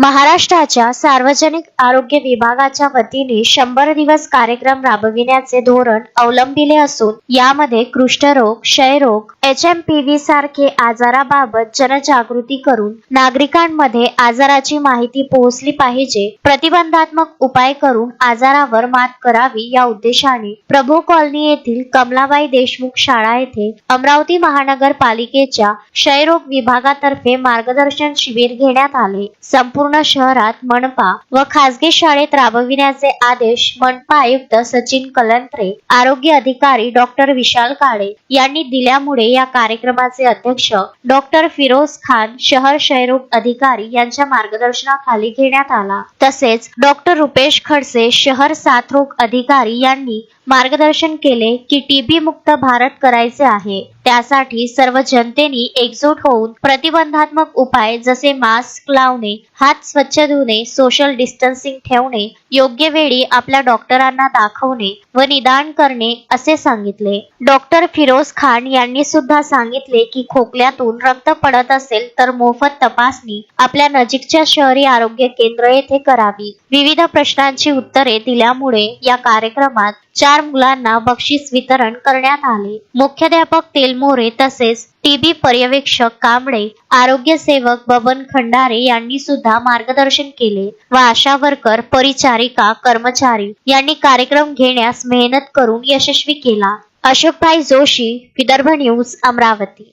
महाराष्ट्राच्या सार्वजनिक आरोग्य विभागाच्या वतीने शंभर दिवस कार्यक्रम राबविण्याचे धोरण अवलंबिले असून यामध्ये कुष्ठरोग क्षयरोग एच एम पी व्ही सारखे आजाराबाबत जनजागृती करून नागरिकांमध्ये आजाराची माहिती पोहोचली पाहिजे प्रतिबंधात्मक उपाय करून आजारावर मात करावी या उद्देशाने प्रभू कॉलनी येथील कमलाबाई देशमुख शाळा येथे अमरावती महानगरपालिकेच्या क्षयरोग विभागातर्फे मार्गदर्शन शिबिर घेण्यात आले. संपूर्ण संपूर्ण शहरात मनपा व खासगी शाळेत राबविण्याचे आदेश मनपा आयुक्त सचिन कलंत्रे आरोग्य अधिकारी डॉक्टर विशाल काळे यांनी दिल्यामुळे या कार्यक्रमाचे अध्यक्ष डॉक्टर फिरोज खान शहर क्षयरोग अधिकारी यांच्या मार्गदर्शनाखाली घेण्यात आला. तसेच डॉक्टर रुपेश खडसे शहर साथरोग अधिकारी यांनी मार्गदर्शन केले की टीबी मुक्त भारत करायचे आहे. त्यासाठी सर्व जनतेने एकजूट होऊन प्रतिबंधात्मक उपाय जसे मास्क लावणे हात स्वच्छ धुणे सोशल डिस्टन्सिंग ठेवणे योग्य वेळी आपल्या डॉक्टरांना दाखवणे व निदान करणे असे सांगितले. डॉक्टर फिरोज खान यांनी सुद्धा सांगितले की खोकल्यातून रक्त पडत असेल तर मोफत तपासणी आपल्या नजीकच्या शहरी आरोग्य केंद्र येथे करावी. विविध प्रश्नांची उत्तरे दिल्यामुळे या कार्यक्रमात चार मुलांना बक्षीस वितरण करण्यात आले. मुख्याध्यापक तेलमोरे तसेच टीबी पर्यवेक्षक कांबळे आरोग्य सेवक बबन खंडारे यांनी सुद्धा मार्गदर्शन केले व आशा वर्कर परिचारिका कर्मचारी यांनी कार्यक्रम घेण्यास मेहनत करून यशस्वी केला. अशोकभाई जोशी विदर्भ न्यूज अमरावती.